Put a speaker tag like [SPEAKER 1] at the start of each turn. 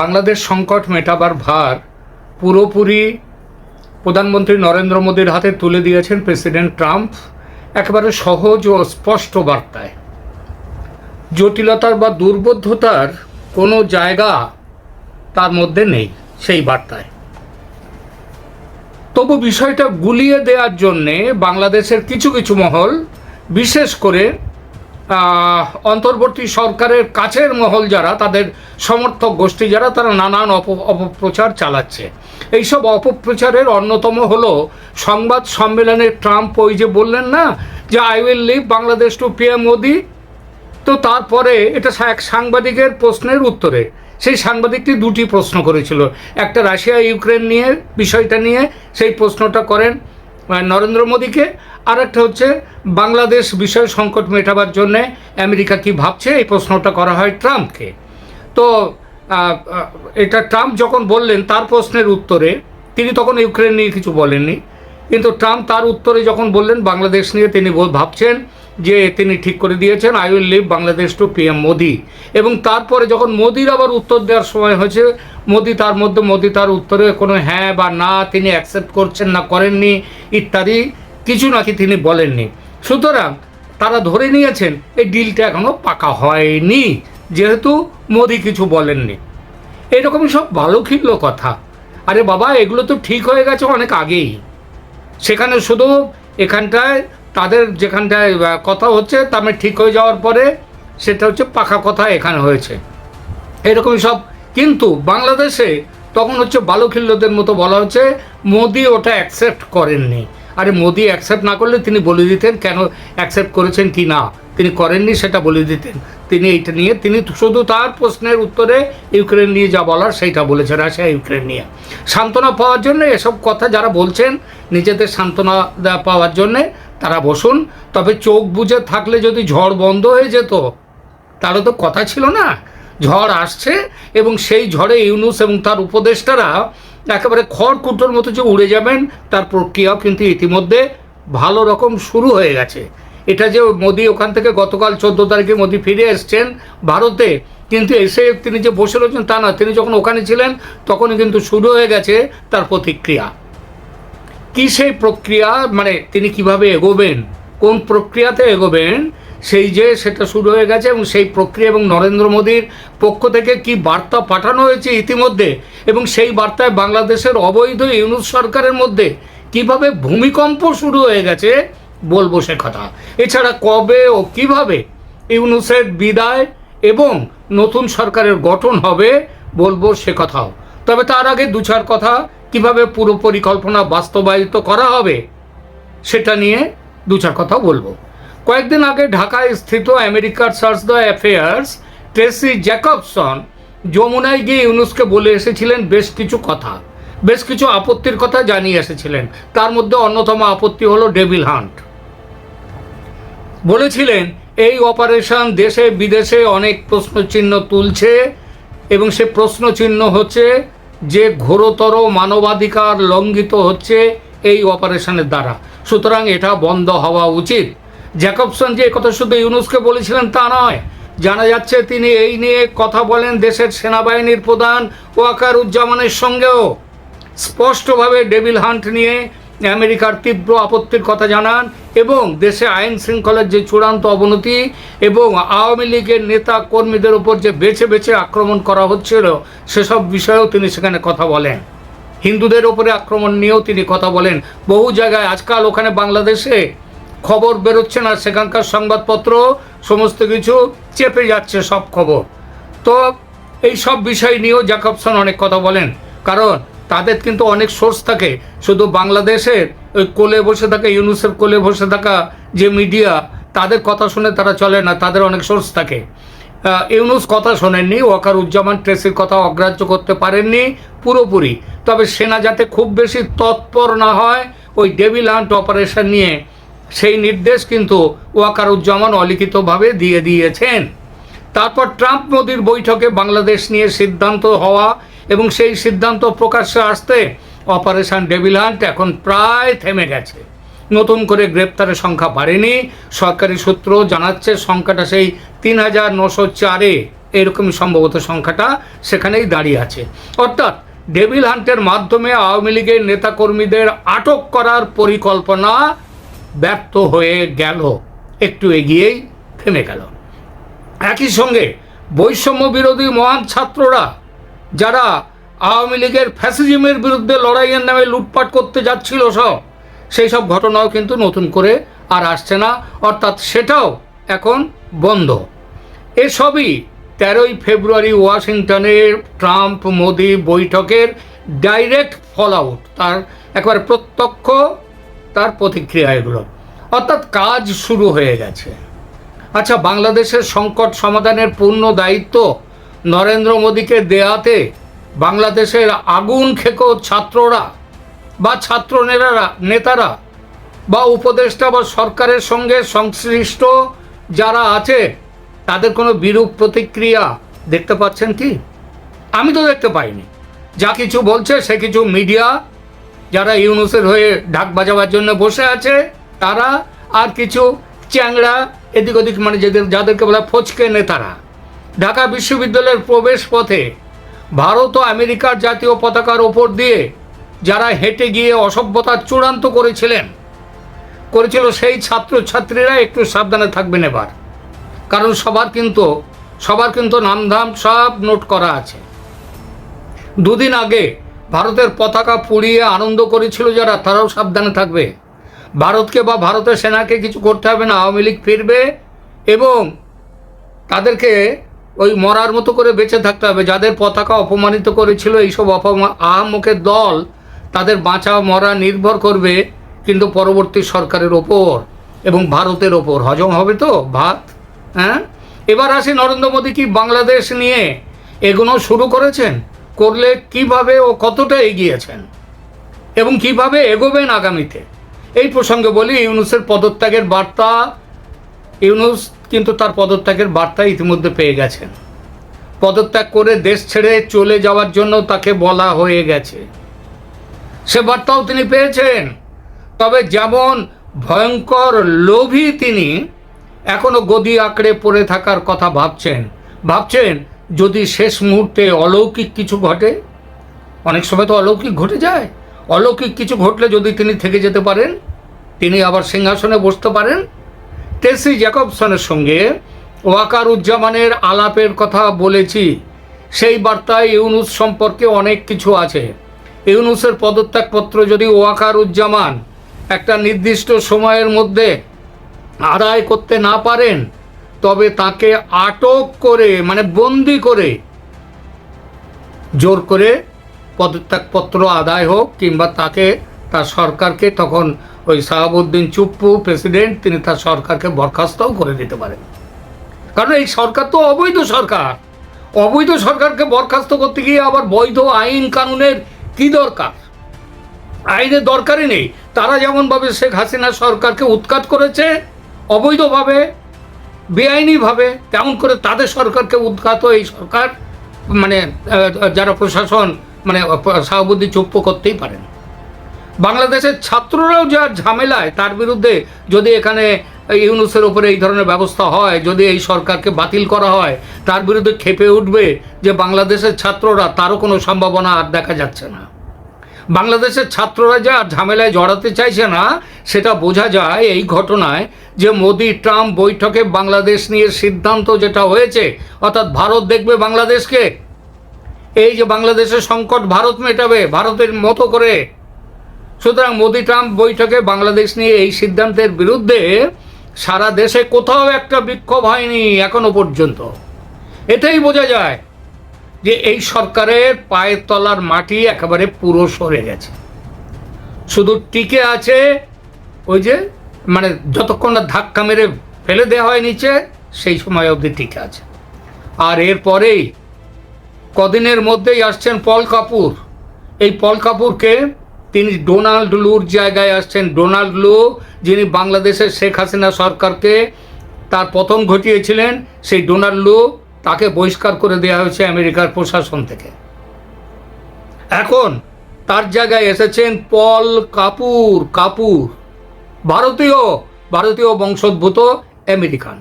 [SPEAKER 1] বাংলাদেশ সংকট মেটাবার ভার পুরোপুরি প্রধানমন্ত্রী নরেন্দ্র মোদীর হাতে তুলে দিয়েছেন প্রেসিডেন্ট ট্রাম্প, একেবারে সহজ ও স্পষ্ট বার্তায়। জটিলতার বা দুর্বোধ্যতার কোনো জায়গা তার মধ্যে নেই সেই বার্তায়। তবু বিষয়টা গুলিয়ে দেওয়ার জন্যে বাংলাদেশের কিছু কিছু মহল, বিশেষ করে অন্তর্বর্তী সরকারের কাছের মহল যারা, তাদের সমর্থক গোষ্ঠী যারা, তারা নানান অপ, অপপ্রচার চালাচ্ছে। এইসব অপপ্রচারের অন্যতম হলো সংবাদ সম্মেলনে ট্রাম্প ওই যে বললেন না, যে I will leave Bangladesh to PM Modi তো তারপরে এটা এক সাংবাদিকের প্রশ্নের উত্তরে। সেই সাংবাদিকটি দুটি প্রশ্ন করেছিল। একটা রাশিয়া ইউক্রেন নিয়ে, বিষয়টা নিয়ে, সেই প্রশ্নটা করেন নরেন্দ্র মোদীকে। আর একটা হচ্ছে, বাংলাদেশ বিষয় সংকট মেটাবার জন্যে আমেরিকা কি ভাবছে? এই প্রশ্নটা করা হয় ট্রাম্পকে। তো এটা ট্রাম্প যখন বললেন তার প্রশ্নের উত্তরে, তিনি তখন ইউক্রেন নিয়ে কিছু বলেননি। কিন্তু ট্রাম্প তার উত্তরে যখন বললেন, বাংলাদেশ নিয়ে তিনি ভাবছেন যে তিনি ঠিক করে দিয়েছেন I will leave Bangladesh to PM Modi এবং তারপরে যখন মোদির আবার উত্তর দেওয়ার সময় হয়েছে, মোদি তার মধ্যে, মোদি তার উত্তরে কোনো হ্যাঁ বা না তিনি অ্যাকসেপ্ট করছেন না, করেননি, ইত্যাদি কিছু নাকি তিনি বলেননি। সুতরাং তারা ধরে নিয়েছেন, এই ডিলটা এখনও পাকা হয়নি, যেহেতু মোদি কিছু বলেননি। এরকমই সব ভালো খিল্ল কথা। আরে বাবা, এগুলো তো ঠিক হয়ে গেছে অনেক আগেই। সেখানে শুধু এখানটায়, তাদের যেখানটায় কথা হচ্ছে তার মানে ঠিক হয়ে যাওয়ার পরে সেটা হচ্ছে পাকা কথা এখানে হয়েছে। এরকমই সব। কিন্তু বাংলাদেশে তখন হচ্ছে বালুখিল্যদের মতো বলা হচ্ছে, মোদি ওটা অ্যাকসেপ্ট করেননি। আরে মোদি অ্যাকসেপ্ট না করলে তিনি বলে দিতেন কেন অ্যাকসেপ্ট করেছেন কি না। তিনি করেননি সেটা বলে দিতেন। তিনি এইটা নিয়ে, তিনি শুধু তার প্রশ্নের উত্তরে ইউক্রেন নিয়ে যা বলার সেইটা বলেছে রাশিয়া, ইউক্রেন নিয়ে। সান্ত্বনা পাওয়ার জন্য এসব কথা যারা বলছেন, নিজেদের সান্ত্বনা পাওয়ার জন্যে তারা বসুন। তবে চোখ বুজে থাকলে যদি ঝড় বন্ধ হয়ে যেত, তারও তো কথা ছিল না। ঝড় আসছে এবং সেই ঝড়ে ইউনুস এবং তার উপদেষ্টারা একেবারে খড়কুটোর মতো যে উড়ে যাবেন, তার প্রক্রিয়াও কিন্তু ইতিমধ্যে ভালো রকম শুরু হয়ে গেছে। এটা যে মোদি ওখান থেকে গতকাল চোদ্দ তারিখে মোদি ফিরে এসছেন ভারতে, কিন্তু এসে তিনি যে বসে রয়েছেন তা না তিনি যখন ওখানে ছিলেন, তখনই কিন্তু শুরু হয়ে গেছে তার প্রতিক্রিয়া। কী সেই প্রক্রিয়া? মানে তিনি কীভাবে এগোবেন? কোন প্রক্রিয়াতে এগোবেন? সেই যে সেটা শুরু হয়ে গেছে এবং সেই প্রক্রিয়া এবং নরেন্দ্র মোদীর পক্ষ থেকে কি বার্তা পাঠানো হয়েছে ইতিমধ্যে? এবং সেই বার্তায় বাংলাদেশের অবৈধ ইউনুস সরকারের মধ্যে কীভাবে ভূমিকম্প শুরু হয়ে গেছে বলব সে কথা। এছাড়া কবে ও কীভাবে ইউনুসের বিদায় এবং নতুন সরকারের গঠন হবে বলব সে কথাও। তবে তার আগে দু চার কথা, কীভাবে পুরো পরিকল্পনা বাস্তবায়িত করা হবে সেটা নিয়ে দু চার কথা বলব। কয়েকদিন আগে ঢাকায় স্থিত আমেরিকার chargé d' affaires, Tracy Jacobson যমুনায় গিয়ে ইউনুসকে বলে এসেছিলেন বেশ কিছু কথা, বেশ কিছু আপত্তির কথা জানিয়ে এসেছিলেন। তার মধ্যে অন্যতম আপত্তি হলো ডেভিল হান্ট। বলেছিলেন, এই অপারেশন দেশে বিদেশে অনেক প্রশ্নচিহ্ন তুলছে এবং সে প্রশ্নচিহ্ন হচ্ছে যে ঘোরতর মানবাধিকার লঙ্ঘিত হচ্ছে এই অপারেশনের দ্বারা। সুতরাং এটা বন্ধ হওয়া উচিত। জ্যাকবসন যে কথা শুধু ইউনুসকে বলেছিলেন তা নয়, জানা যাচ্ছে তিনি এই নিয়ে কথা বলেন দেশের সেনাবাহিনীর প্রধান ওয়াকার উজ্জামানের সঙ্গেও। স্পষ্টভাবে ডেভিল হান্ট নিয়ে আমেরিকার তীব্র আপত্তির কথা জানান এবং দেশে আইন শৃঙ্খলার যে চূড়ান্ত অবনতি এবং আওয়ামী লীগের নেতা কর্মীদের উপর যে বেছে বেছে আক্রমণ করা হচ্ছিল, সেসব বিষয়েও তিনি সেখানে কথা বলেন। হিন্দুদের ওপরে আক্রমণ নিয়েও তিনি কথা বলেন। বহু জায়গায় আজকাল ওখানে বাংলাদেশে খবর বেরোচ্ছে না, সেখানকার সংবাদপত্র, সমস্ত কিছু চেপে যাচ্ছে সব খবর। তো এই সব বিষয় নিয়েও জ্যাকবসন অনেক কথা বলেন, কারণ তাদের কিন্তু অনেক সোর্স থাকে। শুধু বাংলাদেশের ওই কোলে বসে থাকা, ইউনুসের কোলে বসে থাকা যে মিডিয়া, তাদের কথা শুনে তারা চলে না, তাদের অনেক সোর্স থাকে। ইউনুস কথা শোনেননি ওয়াকার উজ্জামান ট্রেসির কথা অগ্রাহ্য করতে পারেননি পুরোপুরি। তবে সেনা যাতে খুব বেশি তৎপর না হয়, ওই ডেভিল হান্ট অপারেশন নিয়ে সেই নির্দেশ কিন্তু ওয়াকারুজ্জামান অলিখিতভাবে দিয়ে দিয়েছেন। তারপর ট্রাম্প মোদির বৈঠকে বাংলাদেশ নিয়ে সিদ্ধান্ত হওয়া এবং সেই সিদ্ধান্ত প্রকাশ্যে আসতে অপারেশন ডেভিল হান্ট এখন প্রায় থেমে গেছে। নতুন করে গ্রেপ্তারের সংখ্যা বাড়েনি। সরকারি সূত্র জানাচ্ছে, সংখ্যাটা সেই তিন হাজার নশো চারে। এরকমই সম্ভবত সংখ্যাটা সেখানেই দাঁড়িয়ে আছে। অর্থাৎ ডেভিল হান্টের মাধ্যমে আওয়ামী লীগের নেতাকর্মীদের আটক করার পরিকল্পনা ব্যর্থ হয়ে গেল, একটু এগিয়েই থেমে গেল। একই সঙ্গে বৈষম্য বিরোধী মহান ছাত্ররা, যারা আওয়ামী লীগের ফ্যাসিজমের বিরুদ্ধে লড়াইয়ের নামে লুটপাট করতে যাচ্ছিল সব, সেই সব ঘটনাও কিন্তু নতুন করে আর আসছে না, অর্থাৎ সেটাও এখন বন্ধ। এসবই তেরোই ফেব্রুয়ারি ওয়াশিংটনের ট্রাম্প মোদি বৈঠকের ডাইরেক্ট ফল আউট, তার একবার প্রত্যক্ষ তার প্রতিক্রিয়া এগুলো অর্থাৎ কাজ শুরু হয়ে গেছে। আচ্ছা বাংলাদেশের সংকট সমাধানের পূর্ণ দায়িত্ব নরেন্দ্র মোদীকে দেয়াতে বাংলাদেশের আগুন খেকো ছাত্ররা বা ছাত্র নেতারা নেতারা বা উপদেষ্টা বা সরকারের সঙ্গে সংশ্লিষ্ট যারা আছে, তাদের কোনো বিরূপ প্রতিক্রিয়া দেখতে পাচ্ছেন কি? আমি তো দেখতে পাইনি। যা কিছু বলছে সে কিছু মিডিয়া যারা ইউনুসের হয়ে ঢাক বাজাবার জন্য বসে আছে, তারা আর কিছু চ্যাংড়া এদিক ওদিক মানে যাদের যাদেরকে বলা ফচকে নেতারা। ঢাকা বিশ্ববিদ্যালয়ের প্রবেশ পথে ভারত ও আমেরিকার জাতীয় পতাকার ওপর দিয়ে যারা হেঁটে গিয়ে অসভ্যতার চূড়ান্ত করেছিলেন, করেছিল সেই ছাত্রছাত্রীরা একটু সাবধানে থাকবেন এবার। কারণ সবার কিন্তু সবার কিন্তু নামধাম সব নোট করা আছে। দুদিন আগে ভারতের পতাকা পুড়িয়ে আনন্দ করেছিল যারা, তারাও সাবধানে থাকবে। ভারতকে বা ভারতের সেনাকে কিছু করতে হবে না, আওয়ামী লীগ ফিরবে এবং তাদেরকে ওই মরার মতো করে বেঁচে থাকতে হবে। যাদের পতাকা অপমানিত করেছিল এইসব অপমা আহামুখের দল, তাদের বাঁচা, মরা নির্ভর করবে কিন্তু পরবর্তী সরকারের ওপর এবং ভারতের ওপর। হজম হবে তো ভাত হ্যাঁ? এবার আসি নরেন্দ্র মোদী কি বাংলাদেশ নিয়ে এগুলো শুরু করেছেন? করলে কীভাবে ও কতটা এগিয়েছেন এবং কীভাবে এগোবেন আগামীতে? এই প্রসঙ্গে বলি, ইউনুসের পদত্যাগের বার্তা, ইউনুস কিন্তু তার পদত্যাগের বার্তা ইতিমধ্যে পেয়ে গেছেন। পদত্যাগ করে দেশ ছেড়ে চলে যাওয়ার জন্য তাকে বলা হয়ে গেছে। সে বার্তাও তিনি পেয়েছেন। তবে যেমন ভয়ঙ্কর লোভী তিনি, এখনও গদি আঁকড়ে পড়ে থাকার কথা ভাবছেন। ভাবছেন যদি শেষ মুহূর্তে অলৌকিক কিছু ঘটে, অনেক সময় তো অলৌকিক ঘটে যায়, অলৌকিক কিছু ঘটলে যদি তিনি থেকে যেতে পারেন, তিনি আবার সিংহাসনে বসতে পারেন। টেসি জ্যাকবসনের সঙ্গে ওয়াকার উজ্জামানের আলাপের কথা বলেছি, সেই বার্তায় ইউনুস সম্পর্কে অনেক কিছু আছে। ইউনুসের পদত্যাগপত্র যদি ওয়াকার উজ্জামান একটা নির্দিষ্ট সময়ের মধ্যে আদায় করতে না পারেন তবে তাকে আটক করে মানে বন্দি করে, জোর করে পদত্যাগপত্র আদায় হোক, কিংবা তাকে, তার সরকারকে তখন ওই সাহাবুদ্দিন চুপ্পু প্রেসিডেন্ট, তিনি তার সরকারকে বরখাস্তও করে দিতে পারেন। কারণ এই সরকার তো অবৈধ সরকার। অবৈধ সরকারকে বরখাস্ত করতে গিয়ে আবার বৈধ আইন কানুনের কি দরকার? আইনের দরকারই নেই। তারা যেমনভাবে শেখ হাসিনা সরকারকে উৎখাত করেছে, অবৈধভাবে বেআইনিভাবে তেমন করে তাদের সরকারকে উদ্ঘাত এই সরকার মানে যারা প্রশাসন মানে সাহাবুদ্দি চুপ্প করতেই পারেন। বাংলাদেশের ছাত্ররাও যা ঝামেলায়, তার বিরুদ্ধে যদি এখানে ইউনুসের উপরে এই ধরনের ব্যবস্থা হয়, যদি এই সরকারকে বাতিল করা হয়, তার বিরুদ্ধে খেপে উঠবে যে বাংলাদেশের ছাত্ররা তারও কোনো সম্ভাবনা আর দেখা যাচ্ছে না। বাংলাদেশের ছাত্ররা যা ঝামেলায় জড়াতে চাইছে না, সেটা বোঝা যায় এই ঘটনায় যে মোদি ট্রাম্প বৈঠকে বাংলাদেশ নিয়ে সিদ্ধান্ত যেটা হয়েছে, অর্থাৎ ভারত দেখবে বাংলাদেশকে। এই যে বাংলাদেশের সংকট ভারত মেটাবে, ভারতের মতো করে। সুতরাং মোদি ট্রাম্প বৈঠকে বাংলাদেশ নিয়ে এই সিদ্ধান্তের বিরুদ্ধে সারা দেশে কোথাও একটা বিক্ষোভ হয়নি এখনও পর্যন্ত। এটাই বোঝা যায়। যে এই সরকারের পায়ের তলার মাটি একেবারে পুরো সরে গেছে। শুধু টিকে আছে ওই যে মানে যতক্ষণ না ধাক্কা মেরে ফেলে দেওয়া হয় নিচে, সেই সময় অবধি টিকে আছে। আর এরপরেই কদিনের মধ্যেই আসছেন পল কাপুর। এই পল কাপুরকে তিনি ডোনাল্ড লুর জায়গায় আসছেন। ডোনাল্ড লু, যিনি বাংলাদেশের শেখ হাসিনা সরকারকে তার পতন ঘটিয়েছিলেন, সেই ডোনাল্ড লু তাকে বহিষ্কার করে দেওয়া হয়েছে আমেরিকার প্রশাসন থেকে। এখন তার জায়গায় এসেছেন পল কাপুর কাপুর। ভারতীয় ভারতীয় বংশোদ্ভূত আমেরিকান।